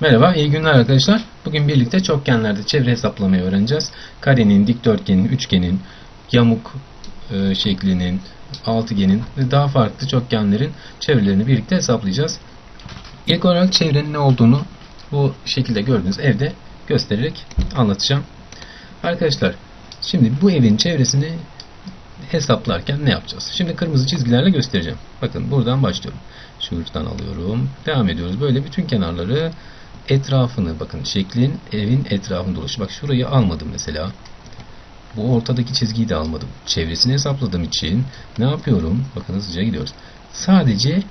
Merhaba, iyi günler arkadaşlar. Bugün birlikte çokgenlerde çevre hesaplamayı öğreneceğiz. Karenin, dikdörtgenin, üçgenin, yamuk e, şeklinin, altıgenin ve daha farklı çokgenlerin çevrelerini birlikte hesaplayacağız. İlk olarak çevrenin ne olduğunu bu şekilde gördüğünüz evde göstererek anlatacağım. Arkadaşlar, şimdi bu evin çevresini hesaplarken ne yapacağız? Şimdi kırmızı çizgilerle göstereceğim. Bakın buradan başlıyorum. Şuradan alıyorum. Devam ediyoruz. Böyle bütün kenarları etrafını bakın şeklin evin etrafını dolaşı. Bak şurayı almadım mesela. Bu ortadaki çizgiyi de almadım. Çevresini hesapladığım için ne yapıyorum? Bakın hızlıca gidiyoruz. Sadece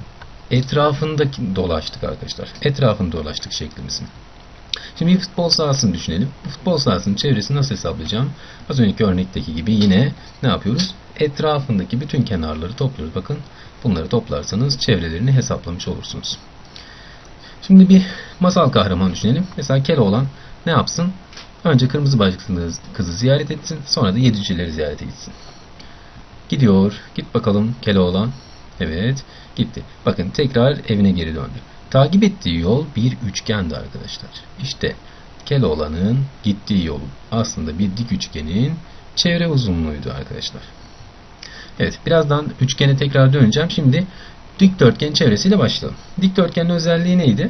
etrafındaki dolaştık arkadaşlar. Etrafını dolaştık şeklimizin. Şimdi bir futbol sahasını düşünelim. Futbol sahasının çevresini nasıl hesaplayacağım? Az önceki örnekteki gibi yine ne yapıyoruz? Etrafındaki bütün kenarları topluyoruz. Bakın bunları toplarsanız çevrelerini hesaplamış olursunuz. Şimdi bir masal kahramanı düşünelim. Mesela Keloğlan ne yapsın? Önce kırmızı başlıklı kızı ziyaret etsin. Sonra da yedi cüceleri ziyarete gitsin. Gidiyor. Git bakalım Keloğlan. Evet. Gitti. Bakın tekrar evine geri döndü. Takip ettiği yol bir üçgendi arkadaşlar. İşte Keloğlan'ın gittiği yol aslında bir dik üçgenin çevre uzunluğuydu arkadaşlar. Evet birazdan üçgene tekrar döneceğim. Şimdi dikdörtgen çevresiyle başlayalım. Dikdörtgenin özelliği neydi?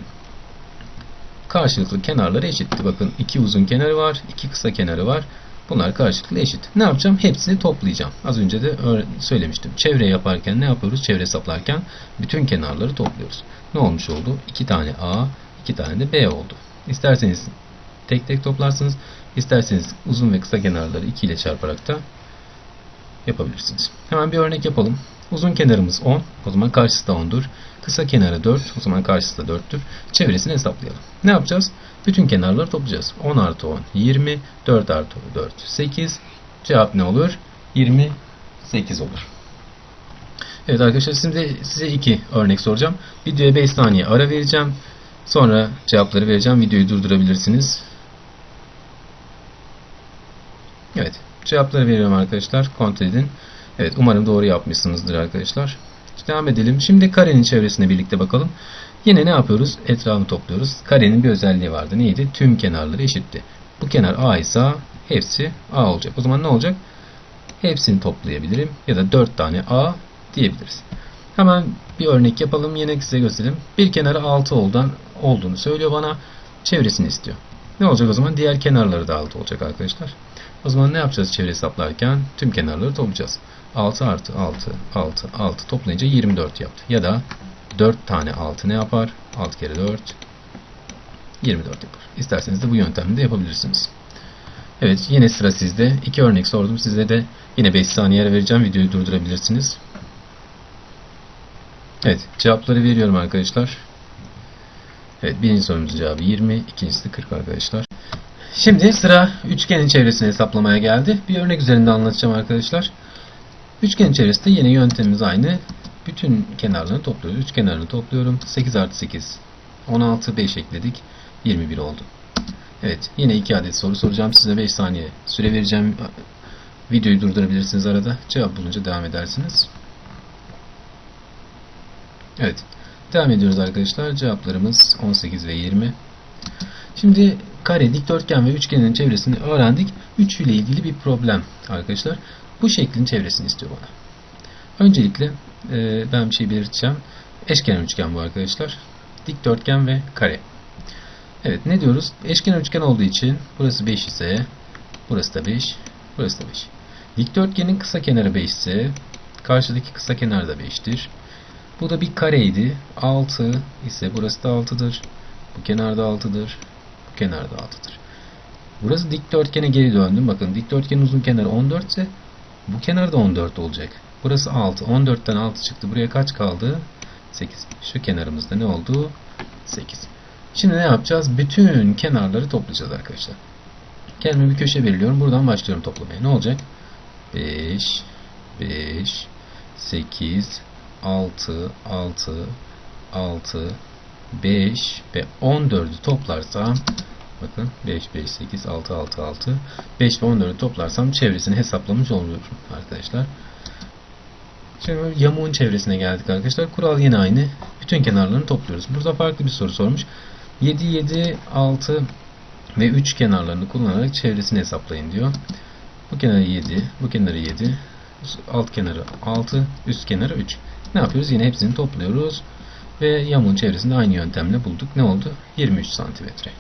Karşılıklı kenarları eşitti. Bakın iki uzun kenarı var, iki kısa kenarı var. Bunlar karşılıklı eşit. Ne yapacağım? Hepsini toplayacağım. Az önce de söylemiştim. Çevre yaparken ne yapıyoruz? Çevre hesaplarken bütün kenarları topluyoruz. Ne olmuş oldu? 2 tane A, 2 tane de B oldu. İsterseniz tek tek toplarsınız. İsterseniz uzun ve kısa kenarları 2 ile çarparak da yapabilirsiniz. Hemen bir örnek yapalım. Uzun kenarımız 10. O zaman karşısı da 10'dur. Kısa kenarı 4. O zaman karşısı da 4'tür. Çevresini hesaplayalım. Ne yapacağız? Bütün kenarları toplayacağız. 10 artı 10 20. 4 artı 4 8. Cevap ne olur? 28 olur. Evet arkadaşlar şimdi size iki örnek soracağım. Videoya 5 saniye ara vereceğim. Sonra cevapları vereceğim. Videoyu durdurabilirsiniz. Evet. Cevapları veriyorum arkadaşlar. Kontrol edin. Evet umarım doğru yapmışsınızdır arkadaşlar. Devam edelim. Şimdi karenin çevresine birlikte bakalım. Yine ne yapıyoruz? Etrafını topluyoruz. Karenin bir özelliği vardı. Neydi? Tüm kenarları eşitti. Bu kenar A ise hepsi A olacak. O zaman ne olacak? Hepsini toplayabilirim. Ya da 4 tane A diyebiliriz. Hemen bir örnek yapalım. Yine size göstereyim. Bir kenarı 6 oldan olduğunu söylüyor bana. Çevresini istiyor. Ne olacak o zaman? Diğer kenarları da 6 olacak arkadaşlar. O zaman ne yapacağız çevre hesaplarken? Tüm kenarları toplayacağız. 6 artı 6, 6, 6 toplayınca 24 yaptı. Ya da 4 tane 6 ne yapar? 6 kere 4, 24 yapar. İsterseniz de bu yöntemle de yapabilirsiniz. Evet yine sıra sizde. İki örnek sordum. Size de yine 5 saniye ara vereceğim. Videoyu durdurabilirsiniz. Evet cevapları veriyorum arkadaşlar. Evet birinci sorumuzun cevabı 20. ikincisi de 40 arkadaşlar. Şimdi sıra üçgenin çevresini hesaplamaya geldi. Bir örnek üzerinde anlatacağım arkadaşlar. Üçgenin çevresinde yine yöntemimiz aynı. Bütün kenarlarını topluyoruz. Üç kenarını topluyorum. 8 artı 8. 16, 5 ekledik. 21 oldu. Evet. Yine iki adet soru soracağım. Size 5 saniye süre vereceğim. Videoyu durdurabilirsiniz arada. Cevap bulunca devam edersiniz. Evet. Devam ediyoruz arkadaşlar. Cevaplarımız 18 ve 20. Şimdi kare, dikdörtgen ve üçgenin çevresini öğrendik. Üçü ile ilgili bir problem arkadaşlar. Bu şeklin çevresini istiyor bana. Öncelikle e, ben bir şey belirteceğim. Eşkenar üçgen bu arkadaşlar. Dikdörtgen ve kare. Evet ne diyoruz? Eşkenar üçgen olduğu için burası 5 ise burası da 5, burası da 5. Dikdörtgenin kısa kenarı 5 ise karşıdaki kısa kenar da 5'tir. Bu da bir kareydi. 6 ise burası da 6'dır. Bu kenar da 6'dır. Kenar da 6'dır. Burası dikdörtgene geri döndüm. Bakın dikdörtgenin uzun kenarı 14 ise bu kenar da 14 olacak. Burası 6. 14'ten 6 çıktı. Buraya kaç kaldı? 8. Şu kenarımızda ne oldu? 8. Şimdi ne yapacağız? Bütün kenarları toplayacağız arkadaşlar. Kendime bir köşe belirliyorum. Buradan başlıyorum toplamaya. Ne olacak? 5 5 8 6 6 6 5 ve 14'ü toplarsam bakın 5 5 8 6 6 6 5 ve 14'ü toplarsam çevresini hesaplamış oluyorum arkadaşlar. Şimdi yamuğun çevresine geldik arkadaşlar. Kural yine aynı. Bütün kenarlarını topluyoruz. Burada farklı bir soru sormuş. 7, 7, 6 ve 3 kenarlarını kullanarak çevresini hesaplayın diyor. Bu kenarı 7, bu kenarı 7, alt kenarı 6, üst kenarı 3. Ne yapıyoruz? Yine hepsini topluyoruz. Ve yamuğun çevresini aynı yöntemle bulduk. Ne oldu? 23 santimetre.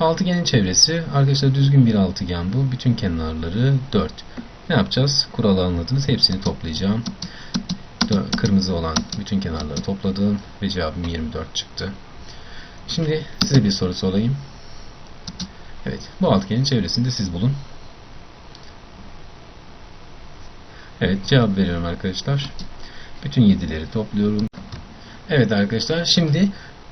Altıgenin çevresi, arkadaşlar düzgün bir altıgen bu. Bütün kenarları 4. Ne yapacağız? Kuralı anladınız. Hepsini toplayacağım. Kırmızı olan bütün kenarları topladım ve cevabım 24 çıktı. Şimdi size bir soru sorayım. Evet, bu altıgenin çevresini de siz bulun. Evet, cevap veriyorum arkadaşlar. Bütün 7'leri topluyorum. Evet arkadaşlar, şimdi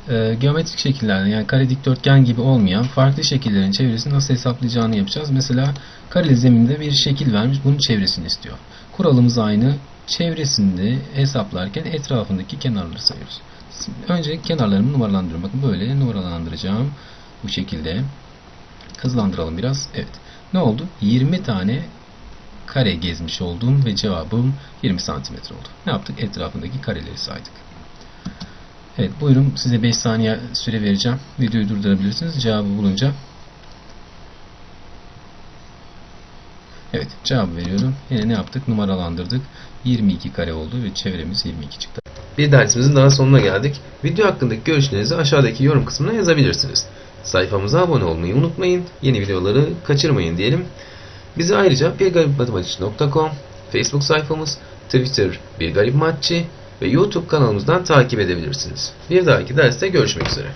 e, geometrik şekillerden yani kare dikdörtgen gibi olmayan farklı şekillerin çevresini nasıl hesaplayacağını yapacağız. Mesela kareli zeminde bir şekil vermiş, bunun çevresini istiyor. Kuralımız aynı. Çevresinde hesaplarken etrafındaki kenarları sayıyoruz. Önce kenarlarımı numaralandırıyorum. Bakın böyle numaralandıracağım. Bu şekilde. Hızlandıralım biraz. Evet. Ne oldu? 20 tane kare gezmiş oldum ve cevabım 20 santimetre oldu. Ne yaptık? Etrafındaki kareleri saydık. Evet buyurun size 5 saniye süre vereceğim. Videoyu durdurabilirsiniz cevabı bulunca. Evet cevabı veriyorum. Yine ne yaptık? Numaralandırdık. 22 kare oldu ve çevremiz 22 çıktı. Bir dersimizin daha sonuna geldik. Video hakkındaki görüşlerinizi aşağıdaki yorum kısmına yazabilirsiniz. Sayfamıza abone olmayı unutmayın. Yeni videoları kaçırmayın diyelim. Bizi ayrıca birgaripmatematikçi.com, Facebook sayfamız, Twitter Bir Garip Matçı ve YouTube kanalımızdan takip edebilirsiniz. Bir dahaki derste görüşmek üzere.